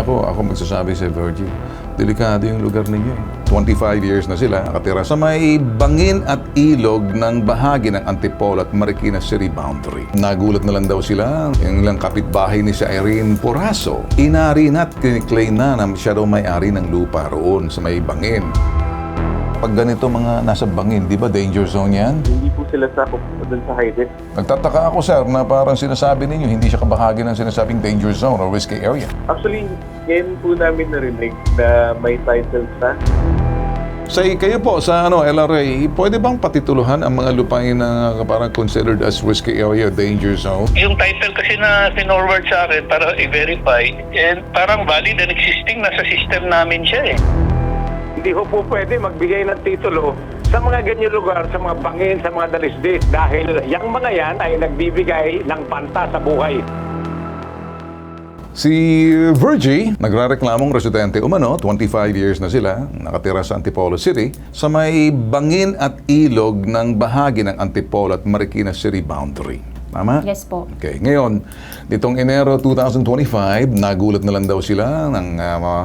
ako, ako magsasabi sa Virgin, delikado yung lugar ninyo. eh. 25 years na sila nakatira sa may bangin at ilog ng bahagi ng Antipolo at Marikina City boundary. Nagulat na lang daw sila, yung lang kapitbahay ni si Irene Poraso. Inari na at kiniklaim na na siya daw may-ari ng lupa roon sa may bangin. Pag ganito mga nasa bangin, di ba danger zone yan? Hindi po sila sakop dun sa high risk. Nagtataka ako, sir, na parang sinasabi ninyo, hindi siya kabahagi ng sinasabing danger zone or risky area. Actually, ngayon po namin narinig na may titles na. Sa kayo po, sa ano, LRA, pwede bang patituluhan ang mga lupain na parang considered as risky area, danger zone? Yung title kasi na sinorward sa akin para i-verify, and parang valid and existing, nasa system namin siya eh. Hindi ho po pwede magbigay ng titulo sa mga ganyan lugar, sa mga bangin, sa mga dalisdis dahil yung mga yan ay nagbibigay ng panta sa buhay. Si Virgie, nagrareklamong residente umano, 25 years na sila, nakatira sa Antipolo City, sa may bangin at ilog ng bahagi ng Antipolo at Marikina City boundary. Tama? Yes po. Okay. Ngayon, nitong Enero 2025, nagulat na lang daw sila ng mga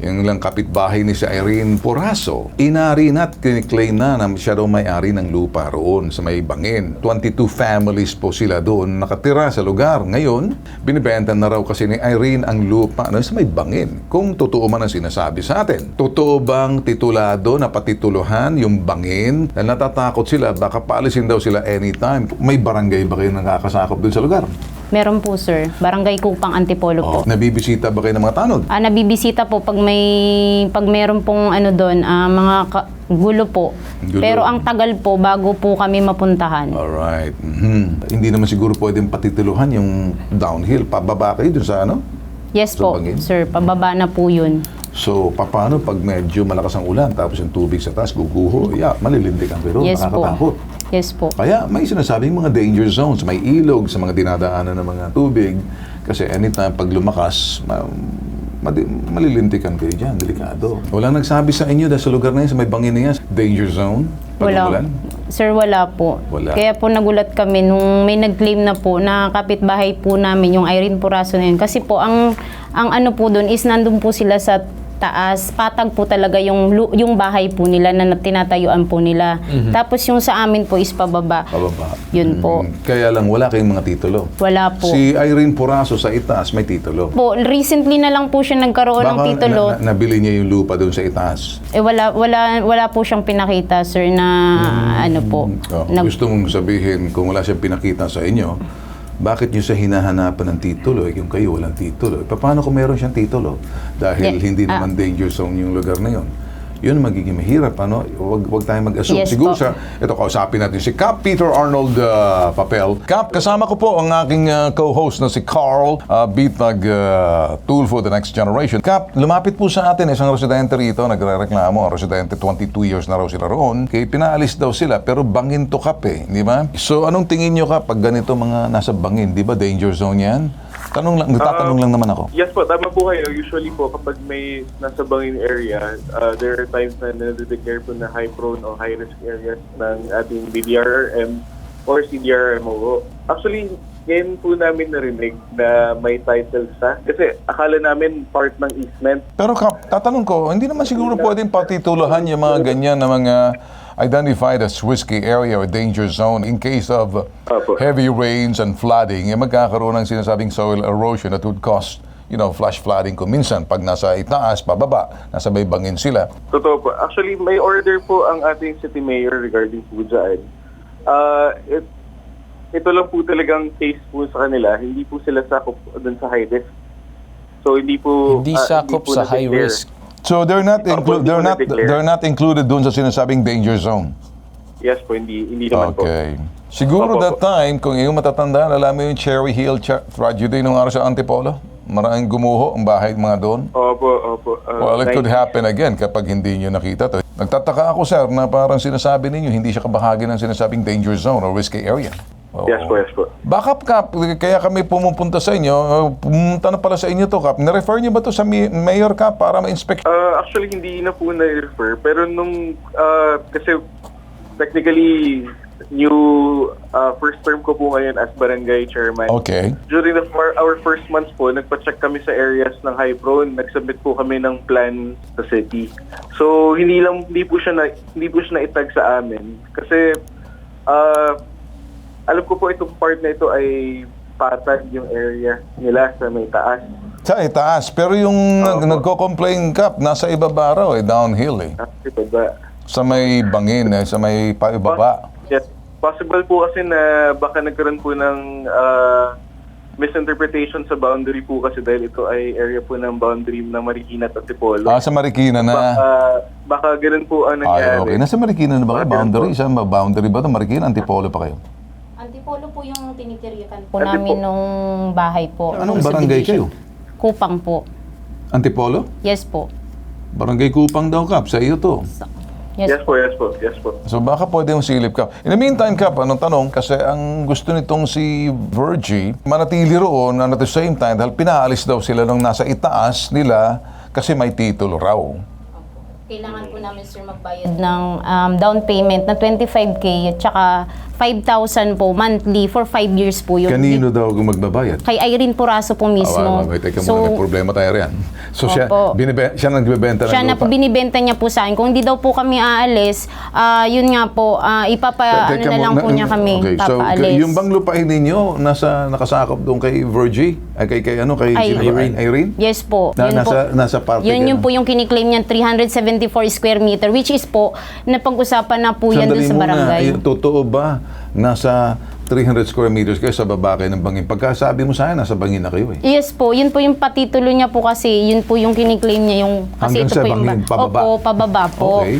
yung lang kapitbahay ni si Irene Poraso. Inari na at kiniklaim na na siya daw may-ari ng lupa roon sa may bangin. 22 families po sila doon nakatira sa lugar. Ngayon, binibenta na raw kasi ni Irene ang lupa na sa may bangin. Kung totoo man ang sinasabi sa atin. Totoo bang titulado na patituluhan yung bangin? Na natatakot sila, baka paalisin daw sila anytime. May barangay ba kayo nakakasakop doon sa lugar? Meron po, sir. Barangay Kupang Antipolo po. Oh, nabibisita ba kayo ng mga tanod? Ah, nabibisita po pag may pag meron pong ano doon, ah, mga ka- gulo po. Gulo. Pero ang tagal po bago po kami mapuntahan. Alright. Mhm. Hindi naman siguro pwedeng patituluhan yung downhill. Pababa kayo dun sa ano? Yes Sa po, bangin? sir. Pababa na po yun. So, paano pag medyo malakas ang ulan tapos yung tubig sa taas guguho? Yeah, malilindik ang pero Yes po. nakakatakot. Yes po. Kaya may sinasabing mga danger zones, may ilog sa mga dinadaanan ng mga tubig. Kasi anytime pag lumakas, ma- madi- malilintikan kayo dyan, delikado. Walang nagsabi sa inyo dahil sa lugar na yan, sa may bangin na yan, danger zone? Pag Wala. umulan? Sir, wala po. Wala. Kaya po nagulat kami nung may nag-claim na po na kapitbahay po namin yung Irene Puraso na yun. Kasi po ang ang ano po doon is nandun po sila sa taas, patag po talaga yung yung bahay po nila na tinatayuan po nila. Tapos yung sa amin po is pababa. Pababa. Yun po. Mm, Kaya lang wala kayong mga titulo. Wala po. Si Irene Poraso sa itaas may titulo. po, recently na lang po siya nagkaroon ng Baka titulo. na- na- nabili niya yung lupa doon sa itaas. eh wala wala wala po siyang pinakita, sir, na ano po. Oh, nag- gusto mong sabihin kung wala siyang pinakita sa inyo, bakit niyo siya hinahanapan ng titulo eh, kung kayo walang titulo? Eh, paano kung meron siyang titulo? Dahil Yeah. hindi Ah. naman danger zone yung lugar na yun. Yun magiging mahirap, ano? Wag, wag tayong mag-assume. Yes Siguro po. sa, ito, kausapin natin si Cap Peter Arnold uh, Papel. Cap, kasama ko po ang aking uh, co-host na si Carl uh, Bitag uh, Tool for the Next Generation. Cap, lumapit po sa atin isang residente rito, nagre-reklamo. Ang residente, 22 years na raw sila roon. Kaya pinaalis daw sila, pero bangin to kap eh, di ba? So, anong tingin nyo ka pag ganito mga nasa bangin? Di ba danger zone yan? Tanong lang, nagtatanong lang naman ako. Yes po, tama po kayo. Usually po, kapag may nasa bangin area, uh, there are times na nadedeclare po na high prone o high risk areas ng ating BDRRM or CDRMO. Actually, ngayon po namin narinig na may titles na. Kasi akala namin part ng easement. Pero Kap, tatanong ko, hindi naman siguro pwedeng patituluhan yung mga ganyan na mga identified as risky area or danger zone in case of Apo. heavy rains and flooding, eh, magkakaroon ng sinasabing soil erosion that would cause you know, flash flooding kung minsan pag nasa itaas, pababa, nasa may bangin sila. Totoo po. Actually, may order po ang ating city mayor regarding po dyan. Uh, it, ito lang po talagang case po sa kanila. Hindi po sila sakop dun sa high risk. So, hindi po... Hindi ah, sakop po sa high na-declare. risk. So they're not inclu- hindi they're ko not na-declare. they're not included doon sa sinasabing danger zone. Yes po, hindi, hindi naman po. Okay. Siguro Opo, that time, kung iyong matatandaan, alam mo yung Cherry Hill tra- tragedy nung araw sa Antipolo? Maraming gumuho ang bahay ng mga doon. Opo, opo. Uh, Well, it could happen again kapag hindi nyo nakita to. Nagtataka ako, sir, na parang sinasabi ninyo, hindi siya kabahagi ng sinasabing danger zone or risky area. Oo. Yes po, yes po. Baka, Kap, kaya kami pumupunta sa inyo, uh, pumunta na pala sa inyo to, Kap. Na-refer niyo ba to sa mi- Mayor, Kap, para ma-inspect? Uh, actually, hindi na po na-refer. Pero nung... Uh, kasi technically, new uh, first term ko po ngayon as barangay chairman. Okay. During the fir- our first months po, nagpa-check kami sa areas ng high prone, nagsubmit po kami ng plan sa city. So hindi lang hindi po siya na hindi po siya naitag sa amin kasi uh, alam ko po itong part na ito ay patag yung area nila sa may taas. Sa itaas. Pero yung nag- nagko-complain ka, nasa ibaba raw eh, downhill eh. Kasi ba? Sa may bangin eh, sa may paibaba. Yes. Possible po kasi na baka nagkaroon po ng ah, misinterpretation sa boundary po kasi dahil ito ay area po ng boundary ng Marikina at Antipolo. Ah, sa Marikina na. Baka, baka ganun po ang Ay, nangyari. okay. Nasa Marikina na ba kayo? Boundary? Saan ba? Boundary ba ito? Marikina? Antipolo pa kayo? Antipolo po yung tinitirikan po Antipolo. namin nung bahay po. Anong barangay kayo? Kupang po. Antipolo? Yes po. Barangay Kupang daw, Kap. Sa iyo to. Yes, Yes po, yes po, yes po. So baka pwede yung silip ka. In the meantime, Kap, anong tanong? Kasi ang gusto nitong si Virgie, manatili roon and at the same time, dahil pinaalis daw sila nung nasa itaas nila kasi may titulo raw. Kailangan po namin sir magbayad ng um, down payment na 25k at saka 5,000 po monthly for 5 years po yun. Kanino daw magbabayad? Kay Irene Puraso po mismo. Ah, wait, teka muna, may problema tayo riyan. So siya, Opo. binibe, siya nagbebenta ng siya na lupa. po binibenta niya po sa akin. Kung hindi daw po kami aalis, ah, yun nga po, ah, ipapa ano Teka na lang muna, po niya kami, Okay, so papaalis. yung bang lupain ninyo nasa nakasakop doon kay Virgie? Ay kay kay ano kay Ay-? Irene. Irene? Yes po. Na- yun nasa- po. nasa parte Yun na. po yung kiniklaim niya 374 square meter which is po napag-usapan na po yan dun Sandali sa muna, barangay. ay, totoo ba nasa 300 square meters kayo sa baba kayo ng bangin? Pagkasabi mo sa akin, nasa bangin na kayo eh. Yes po, yun po yung patitulo niya po kasi, yun po yung kiniklaim niya yung kasi Hanggang ito sa po yung bangin, ba- pababa? Opo, pababa po. Okay.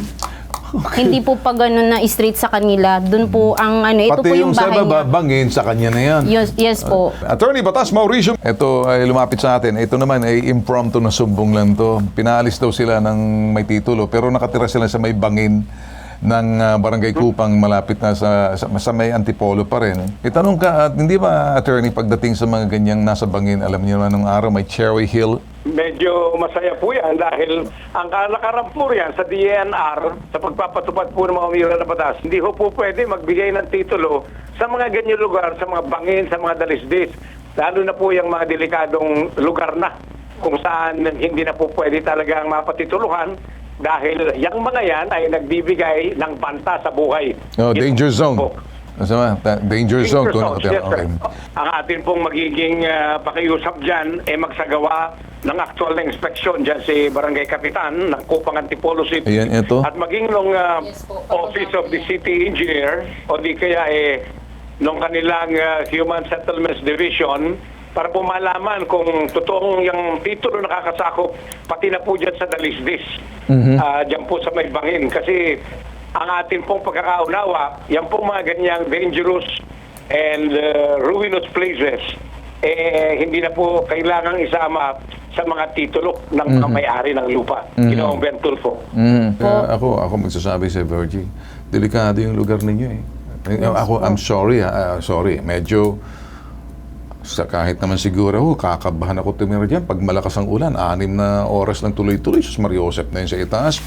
Hindi po pa ganun na straight sa kanila. Doon po ang ano, ito Pati po yung yung sa bahay baba, niya. bangin, sa kanya na yan. Yes, yes po. Attorney Batas Mauricio. Ito ay lumapit sa atin. Ito naman ay impromptu na sumbong lang to. Pinaalis daw sila ng may titulo pero nakatira sila sa may bangin ng ah, Barangay Kupang malapit na sa, sa, sa may Antipolo pa rin. Itanong ka, at hindi ba attorney pagdating sa mga ganyang nasa bangin, alam niyo naman nung araw may Cherry Hill Medyo masaya po yan dahil ang kalakaran po yan sa DNR sa pagpapatupad po ng mga umira na batas, hindi ho po pwede magbigay ng titulo sa mga ganyan lugar, sa mga bangin, sa mga dalisdis. Lalo na po yung mga delikadong lugar na kung saan hindi na po pwede talagang mapatituluhan dahil yung mga yan ay nagbibigay ng banta sa buhay. Oh, danger zone. po. Masama, danger zone. Danger nakatira. yes. Okay. Ang atin pong magiging ah, pakiusap dyan ay magsagawa ng actual na inspeksyon dyan si Barangay Kapitan ng Kupang Antipolo City. Ayan, ito. At maging nung ah, Yes po, Office of the City Engineer o di kaya eh nung kanilang ah, Human Settlements Division para po malaman kung totoong yung titulo nakakasakop pati na po dyan sa Dalisdis. Ah, dyan po sa may bangin. Kasi ang atin pong pagkakaunawa, yan pong mga ganyang dangerous and uh, ruinous places, eh, hindi na po kailangang isama sa mga titulo ng mga may-ari ng lupa. Ginoong Ben Tulfo. Mm. Kaya ako, ako magsasabi sa Virgie, delikado yung lugar ninyo eh. ako, I'm sorry, ah, sorry. Medyo, sa kahit naman siguro, oh, kakabahan ako tumira dyan. Pag malakas ang ulan, anim na oras lang tuloy-tuloy. Sus Mariosep na yun sa itaas.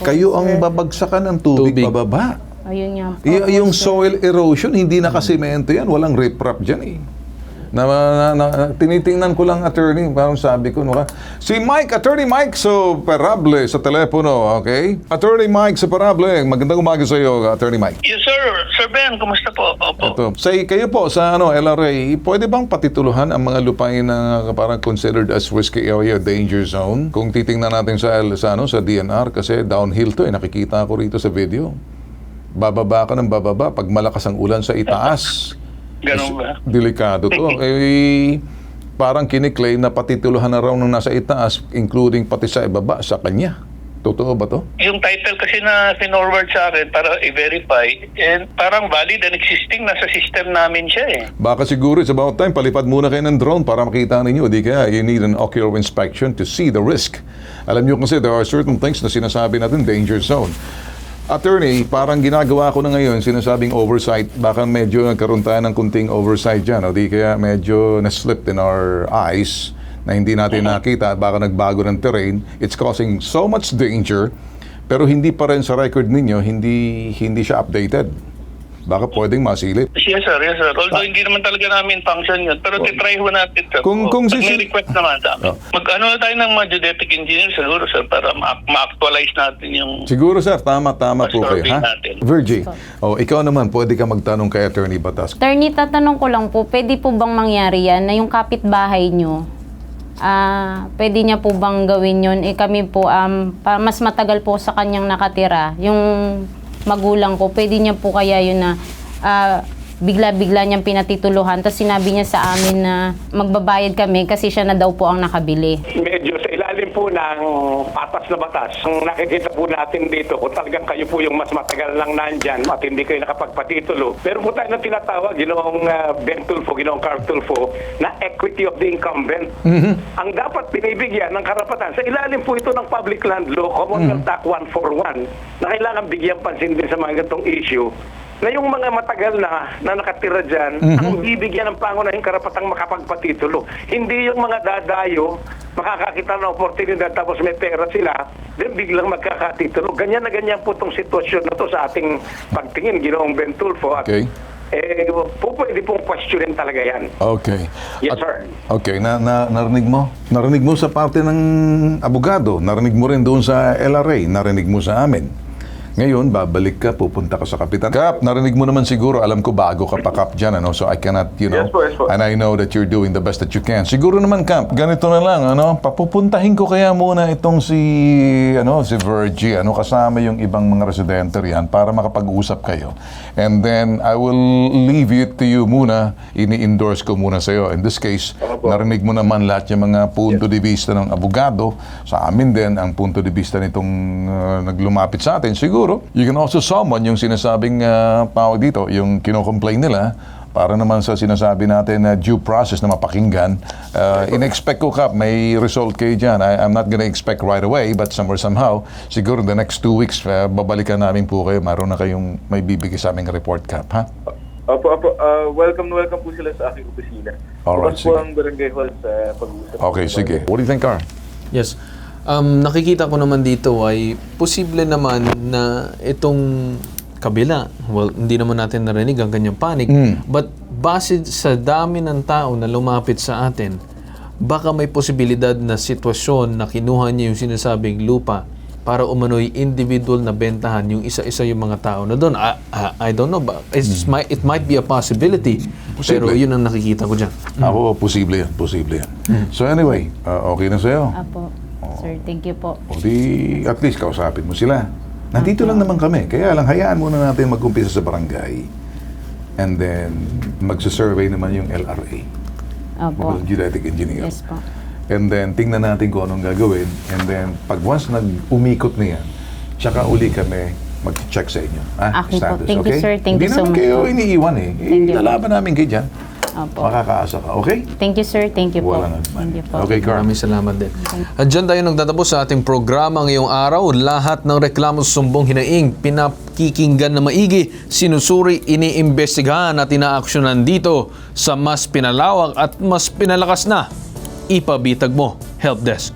Kayo ang babagsakan ng tubig, Tubig. bababa. Ayun nga. Y- yung soil erosion, hindi na kasimento yan. Walang riprap dyan eh. Na, na, na- tinitingnan ko lang attorney, parang sabi ko, no, ka- si Mike, attorney Mike so Perable sa telepono, okay? Attorney Mike sa Perable, magandang umaga sa iyo, attorney Mike. Yes, sir. Sir Ben, kumusta po? Opo. Ito, sa kayo po sa ano LRA, pwede bang patituluhan ang mga lupain na parang considered as risky area, danger zone? Kung titingnan natin sa sa ano sa DNR kasi downhill to eh, nakikita ko rito sa video. Bababa ka ng bababa pag malakas ang ulan sa itaas. Ganun ba? Delikado to. eh, parang kiniklaim na patituluhan na raw nung nasa itaas, including pati sa ibaba, sa kanya. Totoo ba to? Yung title kasi na finorward sa akin para i-verify, and parang valid and existing, nasa system namin siya eh. Baka siguro it's about time, palipad muna kayo ng drone para makita ninyo. Di kaya you need an ocular inspection to see the risk. Alam nyo kasi there are certain things na sinasabi natin danger zone. Attorney, parang ginagawa ko na ngayon, sinasabing oversight, baka medyo nagkaroon tayo ng kunting oversight dyan, o di kaya medyo na-slipped in our eyes na hindi natin nakita at baka nagbago ng terrain. It's causing so much danger, pero hindi pa rin sa record ninyo, hindi, hindi siya updated. Baka pwedeng masilip. Yes, sir. Yes, sir. Although hindi naman talaga namin function yun. Pero titry ho natin, sir. Kung- kung sisil- may request naman sa amin. Oh. Mag-ano na tayo ng mga geodetic engineer siguro, sir, para ma- ma-actualize natin yung... Siguro sir, tama tama po kayo, ha? natin. Virgie, oh, ikaw naman pwede ka magtanong kay Attorney Batas. Attorney, tatanong ko lang po, pwede po bang mangyari yan na yung kapitbahay nyo, ah, pwede niya po bang gawin yun? Eh kami po, um, pa, mas matagal po sa kanyang nakatira. Yung magulang ko, pwede niya po kaya yun na ah, bigla-bigla niyang pinatituluhan. Tapos sinabi niya sa amin na magbabayad kami kasi siya na daw po ang nakabili. medyo ilalim po ng patas na batas. Ang nakikita po natin dito, kung talagang kayo po yung mas matagal lang nandyan at hindi kayo nakapagpatitulo. Pero po tayo na tinatawag, ginoong uh, Ben Tulfo, ginoong Carl Tulfo, na equity of the incumbent. Ang dapat binibigyan ng karapatan, sa ilalim po ito ng Public Land Law, Commonwealth Act 141, na kailangan bigyan pansin din sa mga ganitong issue, na yung mga matagal na na nakatira dyan, ang bibigyan ng pangunahing karapatang makapagpatitulo. Hindi yung mga dadayo, makakakita ng oportunidad tapos may pera sila, then biglang magkakatitulo. Ganyan na ganyan po itong sitwasyon na to sa ating pagtingin, ginoong Ben Tulfo. At, Okay. eh, po pwede pong questionin talaga yan. Okay. Yes, At- sir. Okay, na, na, narinig mo? Narinig mo sa parte ng abogado, narinig mo rin doon sa LRA, narinig mo sa amin. Ngayon, babalik ka, pupunta ka sa kapitan. Kap, narinig mo naman siguro, alam ko bago ka pa Kap dyan, ano? so I cannot, you know, Yes po, yes po. and I know that you're doing the best that you can. Siguro naman Kap, ganito na lang, ano, papupuntahin ko kaya muna itong si, ano, si Virgie, ano, kasama yung ibang mga residente riyan para makapag-usap kayo. And then, I will leave it to you muna, ini-endorse ko muna sa'yo. In this case, Opo. narinig mo naman lahat yung mga punto de vista ng abogado. Sa amin din, ang punto de vista nitong uh, naglumapit sa atin. Siguro, you can also summon yung sinasabing uh, tawag dito, yung kino-complain nila para naman sa sinasabi natin na due process na mapakinggan. Uh, in-expect ko, Kap, may result kayo dyan. I, I'm not gonna expect right away, but somewhere somehow, siguro the next two weeks, uh, babalikan namin po kayo. Mayroon na kayong may bibigay sa aming report, Kap, ha? Opo, opo. ah, welcome na welcome po sila sa aking opisina. Alright, Bukas po sige. ang barangay hall sa pag-uusap. Okay, sige. What do you think, Carl? Yes. Um, nakikita ko naman dito ay posible naman na itong kabila, well, hindi naman natin narinig ang kanyang panic, but base sa dami ng tao na lumapit sa atin, baka may posibilidad na sitwasyon na kinuha niya yung sinasabing lupa para umano'y individual na bentahan yung isa-isa yung mga tao na doon. I, I- I don't know, but it's might, it might be a possibility. Pero Posible. yun ang nakikita ko dyan. Ako, posible yan, posible yan. So anyway, uh, okay na sa'yo. Apo. Sir, thank you po. O di, at least kausapin mo sila. Nandito lang naman kami. Kaya lang, hayaan muna natin mag-umpisa sa barangay. And then, magsasurvey naman yung LRA. Opo. Mga Geodetic Engineer. Yes po. And then, tingnan natin kung anong gagawin. And then, pag once nag-umikot na yan, tsaka uli kami mag-check sa inyo. Ah, Okay po. Thank you, sir. Thank Hindi you so naman much kayo po. iniiwan eh. Thank you. Ilalaban namin kayo dyan. Opo. Makakaasa ka. Okay? Thank you, sir. Thank you po. Walang. Thank you po. Okay, Carl. Maraming salamat din. At dyan tayo nagtatapos sa ating programa ngayong araw. Lahat ng reklamo sa sumbong hinaing, pinakikinggan na maigi, sinusuri, iniimbestigahan at inaaksyonan dito sa mas pinalawak at mas pinalakas na ipabitag mo help desk.